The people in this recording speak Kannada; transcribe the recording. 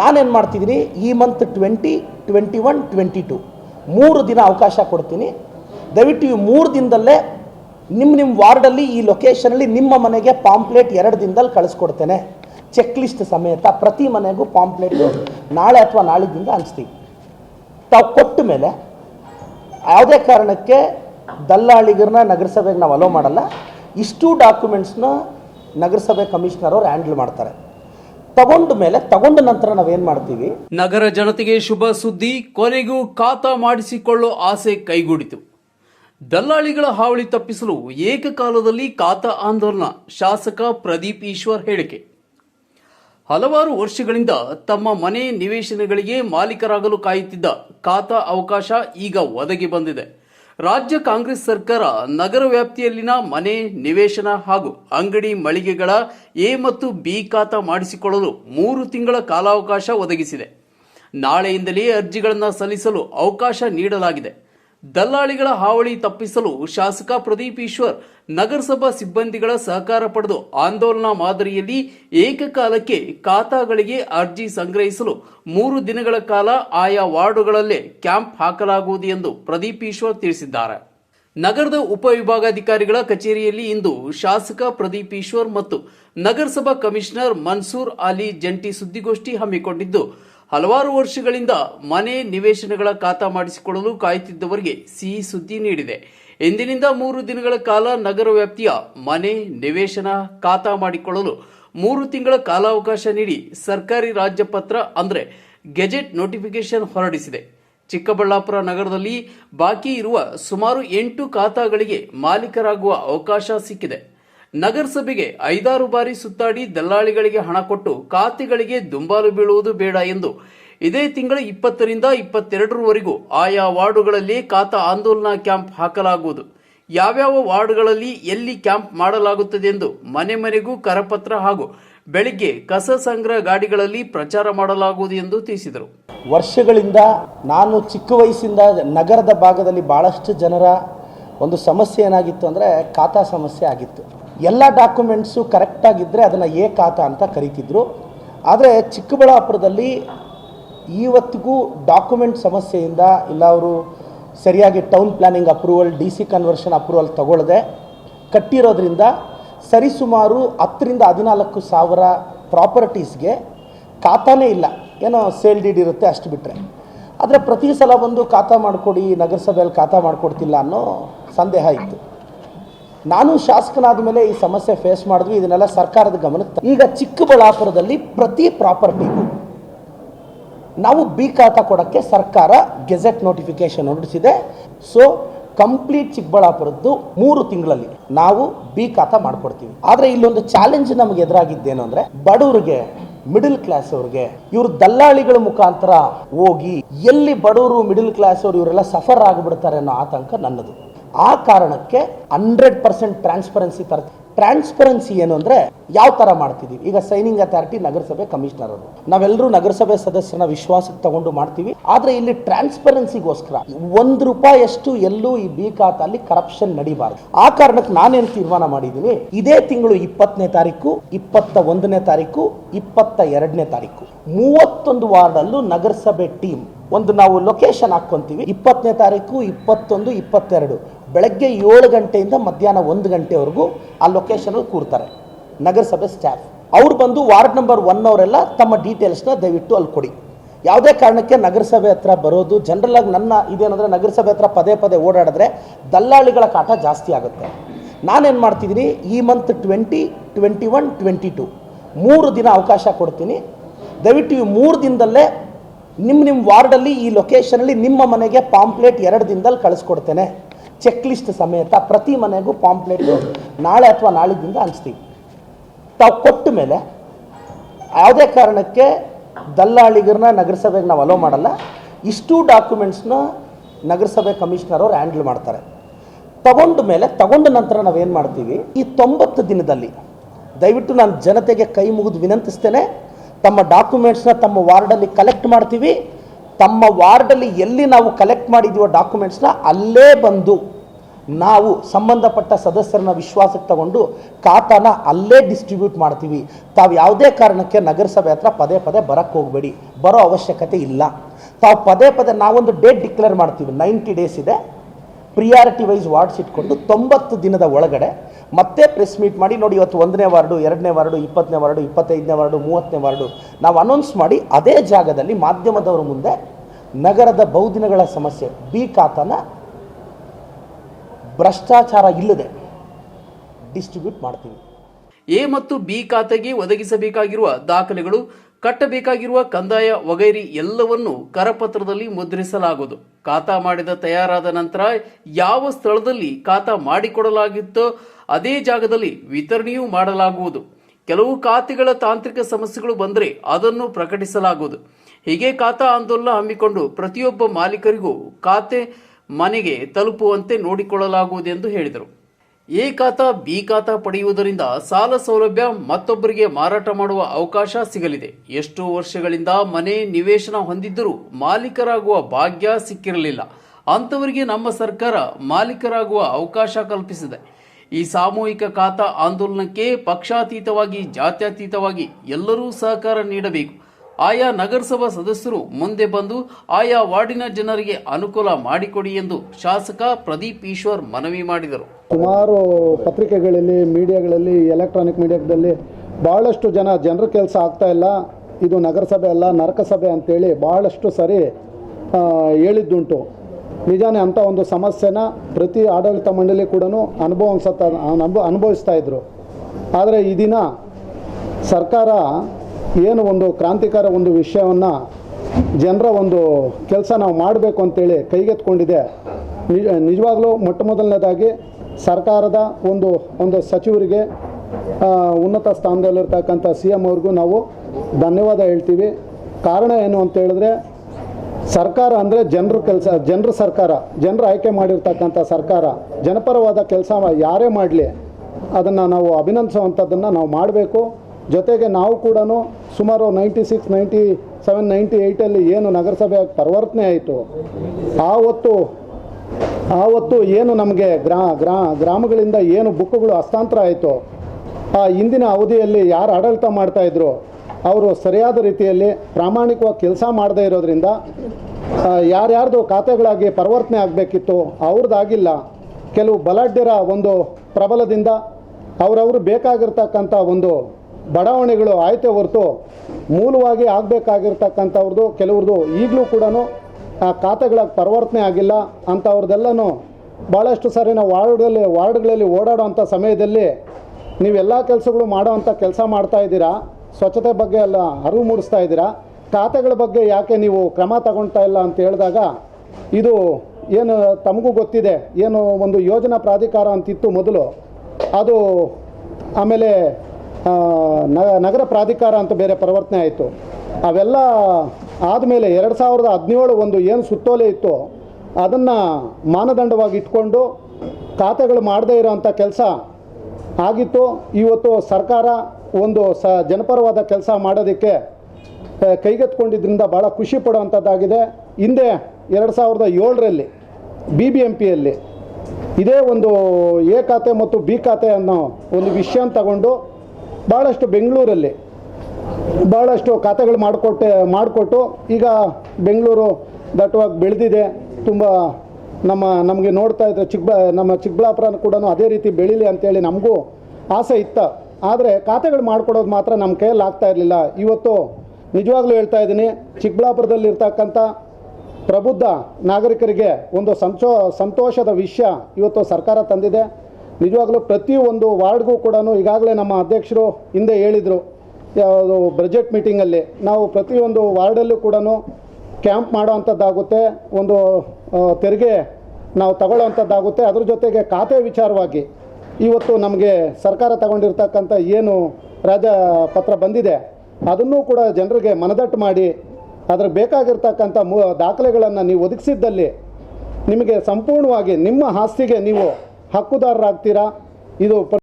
ನಾನೇನು ಮಾಡ್ತಿದ್ದೀನಿ? ಈ month twenty twenty one twenty two ಮೂರು ದಿನ ಅವಕಾಶ ಕೊಡ್ತೀನಿ. ದಯವಿಟ್ಟು ಈ ಮೂರು ದಿನದಲ್ಲೇ ನಿಮ್ಮ ನಿಮ್ಮ ವಾರ್ಡಲ್ಲಿ ಈ ಲೊಕೇಶನಲ್ಲಿ ನಿಮ್ಮ ಮನೆಗೆ ಪಾಂಪ್ಲೇಟ್ ಎರಡು ದಿನದಲ್ಲಿ ಕಳಿಸ್ಕೊಡ್ತೇನೆ. ಚೆಕ್ ಲಿಸ್ಟ್ ಸಮೇತ ಪ್ರತಿ ಮನೆಗೂ ಪಾಂಪ್ಲೇಟ್ ನಾಳೆ ಅಥವಾ ನಾಳಿದ್ದಿಂದ ಹಂಚ್ತೀವಿ. ತಾವು ಕೊಟ್ಟ ಮೇಲೆ ಯಾವುದೇ ಕಾರಣಕ್ಕೆ ದಲ್ಲಾಳಿಗರನ್ನ ನಗರಸಭೆಗೆ ನಾವು ಅಲೋ ಮಾಡಲ್ಲ. ಇಷ್ಟು ಡಾಕ್ಯುಮೆಂಟ್ಸ್ನ ನಗರಸಭೆ ಕಮಿಷನರ್ ಅವ್ರು ಹ್ಯಾಂಡಲ್ ಮಾಡ್ತಾರೆ. ತಗೊಂಡ ಮೇಲೆ, ತಗೊಂಡ ನಂತರ ನಾವೇನ್ ಮಾಡ್ತೀವಿ? ನಗರ ಜನತೆಗೆ ಶುಭ ಸುದ್ದಿ, ಕೊನೆಗೂ ಖಾತಾ ಮಾಡಿಸಿಕೊಳ್ಳೋ ಆಸೆ ಕೈಗೂಡಿತು. ದಲ್ಲಾಳಿಗಳ ಹಾವಳಿ ತಪ್ಪಿಸಲು ಏಕಕಾಲದಲ್ಲಿ ಖಾತಾ ಆಂದೋಲನ, ಶಾಸಕ ಪ್ರದೀಪ್ ಈಶ್ವರ್ ಹೇಳಿಕೆ. ಹಲವಾರು ವರ್ಷಗಳಿಂದ ತಮ್ಮ ಮನೆ ನಿವೇಶನಗಳಿಗೆ ಮಾಲೀಕರಾಗಲು ಕಾಯುತ್ತಿದ್ದ ಖಾತಾ ಅವಕಾಶ ಈಗ ಒದಗಿ ಬಂದಿದೆ. ರಾಜ್ಯ ಕಾಂಗ್ರೆಸ್ ಸರ್ಕಾರ ನಗರ ವ್ಯಾಪ್ತಿಯಲ್ಲಿನ ಮನೆ, ನಿವೇಶನ ಹಾಗೂ ಅಂಗಡಿ ಮಳಿಗೆಗಳ ಎ ಮತ್ತು ಬಿ ಖಾತ ಮಾಡಿಸಿಕೊಳ್ಳಲು ಮೂರು ತಿಂಗಳ ಕಾಲಾವಕಾಶ ಒದಗಿಸಿದೆ. ನಾಳೆಯಿಂದಲೇ ಅರ್ಜಿಗಳನ್ನು ಸಲ್ಲಿಸಲು ಅವಕಾಶ ನೀಡಲಾಗಿದೆ. ದಲ್ಲಾಳಿಗಳ ಹಾವಳಿ ತಪ್ಪಿಸಲು ಶಾಸಕ ಪ್ರದೀಪ್ ಈಶ್ವರ್ ನಗರಸಭಾ ಸಿಬ್ಬಂದಿಗಳ ಸಹಕಾರ ಪಡೆದು ಆಂದೋಲನ ಮಾದರಿಯಲ್ಲಿ ಏಕಕಾಲಕ್ಕೆ ಖಾತಾಗಳಿಗೆ ಅರ್ಜಿ ಸಂಗ್ರಹಿಸಲು ಮೂರು ದಿನಗಳ ಕಾಲ ಆಯಾ ವಾರ್ಡುಗಳಲ್ಲೇ ಕ್ಯಾಂಪ್ ಹಾಕಲಾಗುವುದು ಎಂದು ಪ್ರದೀಪ್ ಈಶ್ವರ್ ತಿಳಿಸಿದ್ದಾರೆ. ನಗರದ ಉಪವಿಭಾಗಾಧಿಕಾರಿಗಳ ಕಚೇರಿಯಲ್ಲಿ ಇಂದು ಶಾಸಕ ಪ್ರದೀಪ್ ಈಶ್ವರ್ ಮತ್ತು ನಗರಸಭಾ ಕಮಿಷನರ್ ಮನ್ಸೂರ್ ಅಲಿ ಜಂಟಿ ಸುದ್ದಿಗೋಷ್ಠಿ ಹಮ್ಮಿಕೊಂಡಿದ್ದು, ಹಲವಾರು ವರ್ಷಗಳಿಂದ ಮನೆ ನಿವೇಶನಗಳ ಖಾತಾ ಮಾಡಿಸಿಕೊಳ್ಳಲು ಕಾಯುತ್ತಿದ್ದವರಿಗೆ ಸಿಹಿ ಸುದ್ದಿ ನೀಡಿದೆ. ಇಂದಿನಿಂದ ಮೂರು ದಿನಗಳ ಕಾಲ ನಗರ ವ್ಯಾಪ್ತಿಯ ಮನೆ, ನಿವೇಶನ ಖಾತಾ ಮಾಡಿಕೊಳ್ಳಲು ಮೂರು ತಿಂಗಳ ಕಾಲಾವಕಾಶ ನೀಡಿ ಸರ್ಕಾರಿ ರಾಜ್ಯಪತ್ರ ಅಂದರೆ ಗೆಜೆಟ್ ನೋಟಿಫಿಕೇಶನ್ ಹೊರಡಿಸಿದೆ. ಚಿಕ್ಕಬಳ್ಳಾಪುರ ನಗರದಲ್ಲಿ ಬಾಕಿ ಇರುವ ಸುಮಾರು ಎಂಟು ಖಾತಾಗಳಿಗೆ ಮಾಲೀಕರಾಗುವ ಅವಕಾಶ ಸಿಕ್ಕಿದೆ. ನಗರಸಭೆಗೆ ಐದಾರು ಬಾರಿ ಸುತ್ತಾಡಿ ದಲ್ಲಾಳಿಗಳಿಗೆ ಹಣ ಕೊಟ್ಟು ಖಾತೆಗಳಿಗೆ ದುಂಬಾಲು ಬೀಳುವುದು ಬೇಡ ಎಂದು ಇದೇ ತಿಂಗಳ ಇಪ್ಪತ್ತರಿಂದ ಇಪ್ಪತ್ತೆರಡರವರೆಗೂ ಆಯಾ ವಾರ್ಡುಗಳಲ್ಲಿ ಖಾತಾ ಆಂದೋಲನ ಕ್ಯಾಂಪ್ ಹಾಕಲಾಗುವುದು. ಯಾವ್ಯಾವ ವಾರ್ಡ್ಗಳಲ್ಲಿ ಎಲ್ಲಿ ಕ್ಯಾಂಪ್ ಮಾಡಲಾಗುತ್ತದೆ ಎಂದು ಮನೆ ಮನೆಗೂ ಕರಪತ್ರ ಹಾಗೂ ಬೆಳಿಗ್ಗೆ ಕಸ ಸಂಗ್ರಹ ಗಾಡಿಗಳಲ್ಲಿ ಪ್ರಚಾರ ಮಾಡಲಾಗುವುದು ಎಂದು ತಿಳಿಸಿದರು. ವರ್ಷಗಳಿಂದ ನಾನು ಚಿಕ್ಕ ವಯಸ್ಸಿಂದ ನಗರದ ಭಾಗದಲ್ಲಿ ಭಾಳಷ್ಟು ಜನರ ಒಂದು ಸಮಸ್ಯೆ ಏನಾಗಿತ್ತು ಅಂದರೆ ಖಾತಾ ಸಮಸ್ಯೆ ಆಗಿತ್ತು. ಎಲ್ಲ ಡಾಕ್ಯುಮೆಂಟ್ಸು ಕರೆಕ್ಟಾಗಿದ್ದರೆ ಅದನ್ನು ಎ ಖಾತಾ ಅಂತ ಕರಿತಿದ್ರು. ಆದರೆ ಚಿಕ್ಕಬಳ್ಳಾಪುರದಲ್ಲಿ ಇವತ್ತಿಗೂ ಡಾಕ್ಯುಮೆಂಟ್ ಸಮಸ್ಯೆಯಿಂದ ಇಲ್ಲ, ಅವರು ಸರಿಯಾಗಿ town planning approval D C conversion approval ತಗೊಳ್ಳದೆ ಕಟ್ಟಿರೋದ್ರಿಂದ ಸರಿಸುಮಾರು ಹತ್ತರಿಂದ ಹದಿನಾಲ್ಕು ಸಾವಿರ ಪ್ರಾಪರ್ಟೀಸ್ಗೆ ಖಾತಾನೇ ಇಲ್ಲ. ಏನೋ ಸೇಲ್ ಡೀಡ್ ಇರುತ್ತೆ, ಅಷ್ಟು ಬಿಟ್ಟರೆ ಆದರೆ ಪ್ರತಿ ಸಲ ಬಂದು ಖಾತಾ ಮಾಡಿಕೊಡಿ, ನಗರಸಭೆಯಲ್ಲಿ ಖಾತಾ ಮಾಡಿಕೊಡ್ತಿಲ್ಲ ಅನ್ನೋ ಸಂದೇಹ ಇತ್ತು. ನಾನು ಶಾಸಕನಾದ ಮೇಲೆ ಈ ಸಮಸ್ಯೆ ಫೇಸ್ ಮಾಡಿದ್ವಿ, ಇದನ್ನೆಲ್ಲ ಸರ್ಕಾರದ ಗಮನಕ್ಕೆ ಈಗ ಚಿಕ್ಕಬಳ್ಳಾಪುರದಲ್ಲಿ ಪ್ರತಿ ಪ್ರಾಪರ್ಟಿಗೂ ನಾವು ಬಿ ಖಾತಾ ಕೊಡೋಕ್ಕೆ ಸರ್ಕಾರ ಗೆಜೆಟ್ ನೋಟಿಫಿಕೇಶನ್ ಹೊರಡಿಸಿದೆ. ಸೊ, ಕಂಪ್ಲೀಟ್ ಚಿಕ್ಕಬಳ್ಳಾಪುರದ್ದು ಮೂರು ತಿಂಗಳಲ್ಲಿ ನಾವು ಬಿ ಖಾತಾ ಮಾಡ್ಕೊಡ್ತೀವಿ. ಆದರೆ ಇಲ್ಲೊಂದು ಚಾಲೆಂಜ್ ನಮಗೆ ಎದುರಾಗಿದ್ದೇನು ಅಂದರೆ, ಬಡವರಿಗೆ ಮಿಡಲ್ ಕ್ಲಾಸ್ ಅವ್ರಿಗೆ, ಇವರು ದಲ್ಲಾಳಿಗಳ ಮುಖಾಂತರ ಹೋಗಿ ಎಲ್ಲಿ ಬಡವರು ಮಿಡಲ್ ಕ್ಲಾಸ್ ಅವರು, ಇವರೆಲ್ಲ ಸಫರ್ ಆಗಿಬಿಡ್ತಾರೆ ಅನ್ನೋ ಆತಂಕ ನನ್ನದು. ಆ ಕಾರಣಕ್ಕೆ ಹಂಡ್ರೆಡ್ ಪರ್ಸೆಂಟ್ ಟ್ರಾನ್ಸ್ಪರೆನ್ಸಿ ತರ ಟ್ರಾನ್ಸ್ಪರೆನ್ಸಿ ಏನು ಅಂದ್ರೆ ಯಾವ ಥರ ಮಾಡ್ತಿದೀವಿ? ಈಗ ಸೈನಿಂಗ್ ಅಥಾರಿಟಿ ನಗರಸಭೆ ಕಮಿಷನರ್ ಅವರು. ನಾವೆಲ್ಲರೂ ನಗರಸಭೆ ಸದಸ್ಯರನ್ನ ವಿಶ್ವಾಸಕ್ಕೆ ತಗೊಂಡು ಮಾಡ್ತೀವಿ. ಆದರೆ ಇಲ್ಲಿ ಟ್ರಾನ್ಸ್ಪರೆನ್ಸಿಗೋಸ್ಕರ ಒಂದ್ ರೂಪಾಯಿ ಅಷ್ಟು ಎಲ್ಲೂ ಈ ಬಿ ಖಾತಲ್ಲಿ ಕರಪ್ಷನ್ ನಡಿಬಾರ್ದು. ಆ ಕಾರಣಕ್ಕೆ ನಾನೇನು ತೀರ್ಮಾನ ಮಾಡಿದ್ದೀನಿ? ಇದೇ ತಿಂಗಳು ಇಪ್ಪತ್ತನೇ ತಾರೀಕು ಇಪ್ಪತ್ತ ಒಂದನೇ ತಾರೀಕು ಇಪ್ಪತ್ತ ಎರಡನೇ ತಾರೀಕು. ಮೂವತ್ತೊಂದು ವಾರ್ಡಲ್ಲೂ ನಗರಸಭೆ ಟೀಮ್ ಒಂದು ನಾವು ಲೊಕೇಶನ್ ಹಾಕ್ಕೊಂತೀವಿ ಇಪ್ಪತ್ತನೇ ತಾರೀಕು, ಇಪ್ಪತ್ತೊಂದು, ಇಪ್ಪತ್ತೆರಡು. ಬೆಳಗ್ಗೆ ಏಳು ಗಂಟೆಯಿಂದ ಮಧ್ಯಾಹ್ನ ಒಂದು ಗಂಟೆವರೆಗೂ ಆ ಲೊಕೇಶನಲ್ಲಿ ಕೂರ್ತಾರೆ. ನಗರಸಭೆ ಸ್ಟಾಫ್ ಅವ್ರು ಬಂದು ವಾರ್ಡ್ ನಂಬರ್ ಒನ್ ಅವರೆಲ್ಲ ತಮ್ಮ ಡೀಟೇಲ್ಸ್ನ ದಯವಿಟ್ಟು ಅಲ್ಲಿ ಕೊಡಿ. ಯಾವುದೇ ಕಾರಣಕ್ಕೆ ನಗರಸಭೆ ಹತ್ರ ಬರೋದು ಜನರಲ್ ಆಗಿ ನನ್ನ ಇದೇನಂದರೆ ನಗರಸಭೆ ಹತ್ರ ಪದೇ ಪದೇ ಓಡಾಡಿದ್ರೆ ದಲ್ಲಾಳಿಗಳ ಕಾಟ ಜಾಸ್ತಿ ಆಗುತ್ತೆ. ನಾನೇನು ಮಾಡ್ತಿದ್ದೀನಿ? ಈ month twenty twenty one twenty two ಮೂರು ದಿನ ಅವಕಾಶ ಕೊಡ್ತೀನಿ. ದಯವಿಟ್ಟು ಈ ಮೂರು ದಿನದಲ್ಲೇ ನಿಮ್ಮ ನಿಮ್ಮ ವಾರ್ಡಲ್ಲಿ ಈ ಲೊಕೇಶನಲ್ಲಿ ನಿಮ್ಮ ಮನೆಗೆ ಪಾಂಪ್ಲೇಟ್ ಎರಡು ದಿನದಲ್ಲಿ ಕಳಿಸ್ಕೊಡ್ತೇನೆ. ಚೆಕ್ ಲಿಸ್ಟ್ ಸಮೇತ ಪ್ರತಿ ಮನೆಗೂ ಪಾಂಪ್ಲೆಟ್ ನಾಳೆ ಅಥವಾ ನಾಳಿದ್ದಿಂದ ಅನಿಸ್ತೀವಿ ತಾವು ಕೊಟ್ಟ ಮೇಲೆ ಯಾವುದೇ ಕಾರಣಕ್ಕೆ ದಲ್ಲಾಳಿಗರನ್ನ ನಗರಸಭೆಗೆ ನಾವು ಅಲೋ ಮಾಡಲ್ಲ. ಇಷ್ಟು ಡಾಕ್ಯುಮೆಂಟ್ಸ್ನ ನಗರಸಭೆ ಕಮಿಷನರ್ ಅವ್ರು ಹ್ಯಾಂಡಲ್ ಮಾಡ್ತಾರೆ. ತಗೊಂಡ ಮೇಲೆ, ತಗೊಂಡ ನಂತರ ನಾವೇನು ಮಾಡ್ತೀವಿ? ಈ ತೊಂಬತ್ತು ದಿನದಲ್ಲಿ ದಯವಿಟ್ಟು ನಾನು ಜನತೆಗೆ ಕೈ ಮುಗಿದು ವಿನಂತಿಸ್ತೇನೆ. ತಮ್ಮ ಡಾಕ್ಯುಮೆಂಟ್ಸ್ನ ತಮ್ಮ ವಾರ್ಡಲ್ಲಿ ಕಲೆಕ್ಟ್ ಮಾಡ್ತೀವಿ. ತಮ್ಮ ವಾರ್ಡಲ್ಲಿ ಎಲ್ಲಿ ನಾವು ಕಲೆಕ್ಟ್ ಮಾಡಿದ್ದೀವೋ ಡಾಕ್ಯುಮೆಂಟ್ಸ್ನ ಅಲ್ಲೇ ಬಂದು ನಾವು ಸಂಬಂಧಪಟ್ಟ ಸದಸ್ಯರನ್ನ ವಿಶ್ವಾಸಕ್ಕೆ ತಗೊಂಡು ಖಾತಾನ ಅಲ್ಲೇ ಡಿಸ್ಟ್ರಿಬ್ಯೂಟ್ ಮಾಡ್ತೀವಿ. ತಾವು ಯಾವುದೇ ಕಾರಣಕ್ಕೆ ನಗರಸಭೆ ಹತ್ರ ಪದೇ ಪದೇ ಬರಕ್ಕೆ ಹೋಗಬೇಡಿ. ಬರೋ ಅವಶ್ಯಕತೆ ಇಲ್ಲ. ತಾವು ಪದೇ ಪದೇ ನಾವೊಂದು ಡೇಟ್ ಡಿಕ್ಲೇರ್ ಮಾಡ್ತೀವಿ. ನೈಂಟಿ ಡೇಸ್ ಇದೆ. ಪ್ರಿಯಾರಿಟಿ ವೈಸ್ ವಾರ್ಡ್ಸ್ ಇಟ್ಕೊಂಡು ತೊಂಬತ್ತು ದಿನದ ಒಳಗಡೆ ಮತ್ತೆ ಪ್ರೆಸ್ ಮೀಟ್ ಮಾಡಿ. ನೋಡಿ, ಇವತ್ತು ಒಂದನೇ ವಾರ್ಡು, ಎರಡನೇ ವಾರ್ಡು, ಇಪ್ಪತ್ತನೇ ವಾರ್ಡು, ಇಪ್ಪತ್ತೈದನೇ ವಾರ್ಡು, ಮೂವತ್ತನೇ ವಾರ್ಡು ನಾವು ಅನೌನ್ಸ್ ಮಾಡಿ ಅದೇ ಜಾಗದಲ್ಲಿ ಮಾಧ್ಯಮದವರ ಮುಂದೆ ನಗರದ ಬಹುದಿನಗಳ ಸಮಸ್ಯೆ ಬಿ ಖಾತಾನ ಭ್ರಷ್ಟಾಚಾರ ಇಲ್ಲದೆ ಡಿಸ್ಟ್ರಿಬ್ಯೂಟ್ ಮಾಡ್ತೀವಿ. ಎ ಮತ್ತು ಬಿ ಖಾತೆಗೆ ಒದಗಿಸಬೇಕಾಗಿರುವ ದಾಖಲೆಗಳು, ಕಟ್ಟಬೇಕಾಗಿರುವ ಕಂದಾಯ ವಗೈರಿ ಎಲ್ಲವನ್ನು ಕರಪತ್ರದಲ್ಲಿ ಮುದ್ರಿಸಲಾಗುವುದು. ಖಾತಾ ಮಾಡಿದ ತಯಾರಾದ ನಂತರ ಯಾವ ಸ್ಥಳದಲ್ಲಿ ಖಾತಾ ಮಾಡಿಕೊಡಲಾಗಿತ್ತೋ ಅದೇ ಜಾಗದಲ್ಲಿ ವಿತರಣೆಯೂ ಮಾಡಲಾಗುವುದು. ಕೆಲವು ಖಾತೆಗಳ ತಾಂತ್ರಿಕ ಸಮಸ್ಯೆಗಳು ಬಂದರೆ ಅದನ್ನು ಪ್ರಕಟಿಸಲಾಗುವುದು. ಹೀಗೆ ಖಾತಾ ಆಂದೋಲನ ಹಮ್ಮಿಕೊಂಡು ಪ್ರತಿಯೊಬ್ಬ ಮಾಲೀಕರಿಗೂ ಖಾತೆ ಮನೆಗೆ ತಲುಪುವಂತೆ ನೋಡಿಕೊಳ್ಳಲಾಗುವುದೆಂದು ಹೇಳಿದರು. ಎ ಖಾತಾ, ಬಿ ಖಾತಾ ಪಡೆಯುವುದರಿಂದ ಸಾಲ ಸೌಲಭ್ಯ ಮತ್ತೊಬ್ಬರಿಗೆ ಮಾರಾಟ ಮಾಡುವ ಅವಕಾಶ ಸಿಗಲಿದೆ. ಎಷ್ಟು ವರ್ಷಗಳಿಂದ ಮನೆ ನಿವೇಶನ ಹೊಂದಿದ್ದರೂ ಮಾಲೀಕರಾಗುವ ಭಾಗ್ಯ ಸಿಕ್ಕಿರಲಿಲ್ಲ. ಅಂಥವರಿಗೆ ನಮ್ಮ ಸರ್ಕಾರ ಮಾಲೀಕರಾಗುವ ಅವಕಾಶ ಕಲ್ಪಿಸಿದೆ. ಈ ಸಾಮೂಹಿಕ ಖಾತಾ ಆಂದೋಲನಕ್ಕೆ ಪಕ್ಷಾತೀತವಾಗಿ, ಜಾತ್ಯತೀತವಾಗಿ ಎಲ್ಲರೂ ಸಹಕಾರ ನೀಡಬೇಕು. ಆಯಾ ನಗರಸಭಾ ಸದಸ್ಯರು ಮುಂದೆ ಬಂದು ಆಯಾ ವಾರ್ಡಿನ ಜನರಿಗೆ ಅನುಕೂಲ ಮಾಡಿಕೊಡಿ ಎಂದು ಶಾಸಕ ಪ್ರದೀಪ್ ಈಶ್ವರ್ ಮನವಿ ಮಾಡಿದರು. ಸುಮಾರು ಪತ್ರಿಕೆಗಳಲ್ಲಿ, ಮೀಡಿಯಾಗಳಲ್ಲಿ ಎಲೆಕ್ಟ್ರಾನಿಕ್ ಮೀಡಿಯಾದಲ್ಲಿ ಬಹಳಷ್ಟು ಜನ ಜನರ ಕೆಲಸ ಆಗ್ತಾ ಇಲ್ಲ. ಇದು ನಗರಸಭೆ ಅಲ್ಲ, ನರಕಸಭೆ ಅಂತೇಳಿ ಬಹಳಷ್ಟು ಸರಿ ಹೇಳಿದ್ದುಂಟು. ನಿಜಾನೇ ಅಂಥ ಒಂದು ಸಮಸ್ಯೆನ ಪ್ರತಿ ಆಡಳಿತ ಮಂಡಳಿ ಕೂಡ ಅನುಭವ ಅನುಭವಿಸ್ತಾ ಇದ್ರು. ಆದರೆ ಈ ದಿನ ಸರ್ಕಾರ ಏನು ಒಂದು ಕ್ರಾಂತಿಕಾರ ಒಂದು ವಿಷಯವನ್ನು ಜನರ ಒಂದು ಕೆಲಸ ನಾವು ಮಾಡಬೇಕು ಅಂತೇಳಿ ಕೈಗೆತ್ಕೊಂಡಿದೆ ನಿಜ ನಿಜವಾಗ್ಲೂ ಮೊಟ್ಟ ಮೊದಲನೇದಾಗಿ ಸರ್ಕಾರದ ಒಂದು ಒಂದು ಸಚಿವರಿಗೆ ಉನ್ನತ ಸ್ಥಾನದಲ್ಲಿರ್ತಕ್ಕಂಥ ಸಿ ಎಂ ಅವ್ರಿಗೂ ನಾವು ಧನ್ಯವಾದ ಹೇಳ್ತೀವಿ. ಕಾರಣ ಏನು ಅಂತ ಹೇಳಿದ್ರೆ ಸರ್ಕಾರ ಅಂದರೆ ಜನರ ಕೆಲಸ, ಜನರ ಸರ್ಕಾರ, ಜನರು ಆಯ್ಕೆ ಮಾಡಿರ್ತಕ್ಕಂಥ ಸರ್ಕಾರ, ಜನಪರವಾದ ಕೆಲಸ ಯಾರೇ ಮಾಡಲಿ, ಅದನ್ನು ನಾವು ಅಭಿನಂದಿಸುವಂಥದ್ದನ್ನು ನಾವು ಮಾಡಬೇಕು. ಜೊತೆಗೆ ನಾವು ಕೂಡ ಸುಮಾರು ninety six, ninety seven, ninety ಏಯ್ಟಲ್ಲಿ ಏನು ನಗರಸಭೆ ಪರಿವರ್ತನೆ ಆಯಿತು ಆವತ್ತು ಆವತ್ತು ಏನು ನಮಗೆ ಗ್ರಾ ಗ್ರಾ, ಗ್ರಾಮಗಳಿಂದ ಏನು ಬುಕ್ಕುಗಳು ಹಸ್ತಾಂತರ ಆಯಿತು, ಆ ಹಿಂದಿನ ಅವಧಿಯಲ್ಲಿ ಯಾರು ಆಡಳಿತ ಮಾಡ್ತಾಯಿದ್ರು ಅವರು ಸರಿಯಾದ ರೀತಿಯಲ್ಲಿ ಪ್ರಾಮಾಣಿಕವಾಗಿ ಕೆಲಸ ಮಾಡದೇ ಇರೋದ್ರಿಂದ ಯಾರ್ಯಾರ್ದು ಖಾತೆಗಳಾಗಿ ಪರಿವರ್ತನೆ ಆಗಬೇಕಿತ್ತು, ಅವ್ರದ್ದಾಗಿಲ್ಲ, ಕೆಲವು ಬಲಾಢ್ಯರ ಒಂದು ಪ್ರಬಲದಿಂದ, ಅವರವರು ಬೇಕಾಗಿರ್ತಕ್ಕಂಥ ಒಂದು ಬಡಾವಣೆಗಳು ಆಯ್ತೆ ಹೊರತು ಮೂಲವಾಗಿ ಆಗಬೇಕಾಗಿರ್ತಕ್ಕಂಥವ್ರದ್ದು ಕೆಲವ್ರದ್ದು ಈಗಲೂ ಕೂಡ ಆ ಖಾತೆಗಳಾಗಿ ಪರಿವರ್ತನೆ ಆಗಿಲ್ಲ. ಅಂಥವ್ರದ್ದೆಲ್ಲನೂ ಭಾಳಷ್ಟು ಸಾರಿ ನಾವು ವಾರ್ಡ್ಗಳಲ್ಲಿ ವಾರ್ಡ್ಗಳಲ್ಲಿ ಓಡಾಡೋವಂಥ ಸಮಯದಲ್ಲಿ ನೀವೆಲ್ಲ ಕೆಲಸಗಳು ಮಾಡೋವಂಥ ಕೆಲಸ ಮಾಡ್ತಾ ಇದ್ದೀರಾ? ಸ್ವಚ್ಛತೆ ಬಗ್ಗೆ ಎಲ್ಲ ಅರಿವು ಮೂಡಿಸ್ತಾ ಇದ್ದೀರಾ? ಖಾತೆಗಳ ಬಗ್ಗೆ ಯಾಕೆ ನೀವು ಕ್ರಮ ತಗೊಳ್ತಾ ಇಲ್ಲ ಅಂತ ಹೇಳಿದಾಗ ಇದು ಏನು ತಮಗೂ ಗೊತ್ತಿದೆ, ಏನು ಒಂದು ಯೋಜನಾ ಪ್ರಾಧಿಕಾರ ಅಂತಿತ್ತು ಮೊದಲು. ಅದು ಆಮೇಲೆ ನಗರ ಪ್ರಾಧಿಕಾರ ಅಂತ ಬೇರೆ ಪರಿವರ್ತನೆ ಆಯಿತು. ಅವೆಲ್ಲ ಆದಮೇಲೆ ಎರಡು ಸಾವಿರದ ಹದಿನೇಳು ಒಂದು ಏನು ಸುತ್ತೋಲೆ ಇತ್ತು ಅದನ್ನು ಮಾನದಂಡವಾಗಿ ಇಟ್ಕೊಂಡು ಖಾತೆಗಳು ಮಾಡದೇ ಇರೋವಂಥ ಕೆಲಸ ಆಗಿತ್ತು. ಇವತ್ತು ಸರ್ಕಾರ ಒಂದು ಸ, ಜನಪರವಾದ ಕೆಲಸ ಮಾಡೋದಕ್ಕೆ ಕೈಗೆತ್ಕೊಂಡಿದ್ದರಿಂದ ಭಾಳ ಖುಷಿ ಪಡುವಂಥದ್ದಾಗಿದೆ. ಹಿಂದೆ ಎರಡು ಸಾವಿರದ ಏಳರಲ್ಲಿ ಬಿ ಬಿ ಎಂ ಪಿಯಲ್ಲಿ ಇದೇ ಒಂದು ಎ ಖಾತೆ ಮತ್ತು ಬಿ ಖಾತೆ ಅನ್ನೋ ಒಂದು ವಿಷಯನ ತಗೊಂಡು ಭಾಳಷ್ಟು ಬೆಂಗಳೂರಲ್ಲಿ ಭಾಳಷ್ಟು ಖಾತೆಗಳು ಮಾಡಿಕೊಟ್ಟೆ, ಮಾಡಿಕೊಟ್ಟು ಈಗ ಬೆಂಗಳೂರು ದಟ್ಟವಾಗಿ ಬೆಳೆದಿದೆ. ತುಂಬ ನಮ್ಮ, ನಮಗೆ ನೋಡ್ತಾ ಇದ್ದರೆ ಚಿಕ್ಕಬ ನಮ್ಮ ಚಿಕ್ಕಬಳ್ಳಾಪುರ ಕೂಡ ಅದೇ ರೀತಿ ಬೆಳೀಲಿ ಅಂತೇಳಿ ನಮಗೂ ಆಸೆ ಇತ್ತ. ಆದರೆ ಖಾತೆಗಳು ಮಾಡಿಕೊಡೋದು ಮಾತ್ರ ನಮ್ಮ ಕೈಯಲ್ಲಿ ಆಗ್ತಾ ಇರಲಿಲ್ಲ. ಇವತ್ತು ನಿಜವಾಗ್ಲೂ ಹೇಳ್ತಾ ಇದ್ದೀನಿ ಚಿಕ್ಕಬಳ್ಳಾಪುರದಲ್ಲಿರ್ತಕ್ಕಂಥ ಪ್ರಬುದ್ಧ ನಾಗರಿಕರಿಗೆ ಒಂದು ಸಂತೋ, ಸಂತೋಷದ ವಿಷಯ ಇವತ್ತು ಸರ್ಕಾರ ತಂದಿದೆ. ನಿಜವಾಗ್ಲೂ ಪ್ರತಿಯೊಂದು ವಾರ್ಡ್ಗೂ ಕೂಡ ಈಗಾಗಲೇ ನಮ್ಮ ಅಧ್ಯಕ್ಷರು ಹಿಂದೆ ಹೇಳಿದರು, ಯಾವುದು ಬಜೆಟ್ ಮೀಟಿಂಗಲ್ಲಿ ನಾವು ಪ್ರತಿಯೊಂದು ವಾರ್ಡಲ್ಲೂ ಕೂಡ ಕ್ಯಾಂಪ್ ಮಾಡೋವಂಥದ್ದಾಗುತ್ತೆ, ಒಂದು ತೆರಿಗೆ ನಾವು ತಗೊಳ್ಳೋವಂಥದ್ದಾಗುತ್ತೆ. ಅದ್ರ ಜೊತೆಗೆ ಖಾತೆ ವಿಚಾರವಾಗಿ ಇವತ್ತು ನಮಗೆ ಸರ್ಕಾರ ತಗೊಂಡಿರ್ತಕ್ಕಂಥ ಏನು ರಾಜ ಪತ್ರ ಬಂದಿದೆ, ಅದನ್ನೂ ಕೂಡ ಜನರಿಗೆ ಮನದಟ್ಟು ಮಾಡಿ, ಅದ್ರ ಬೇಕಾಗಿರ್ತಕ್ಕಂಥ ಮು, ದಾಖಲೆಗಳನ್ನು ನೀವು ಒದಗಿಸಿದ್ದಲ್ಲಿ ನಿಮಗೆ ಸಂಪೂರ್ಣವಾಗಿ ನಿಮ್ಮ ಆಸ್ತಿಗೆ ನೀವು ಹಕ್ಕುದಾರರಾಗ್ತೀರಾ? ಇದು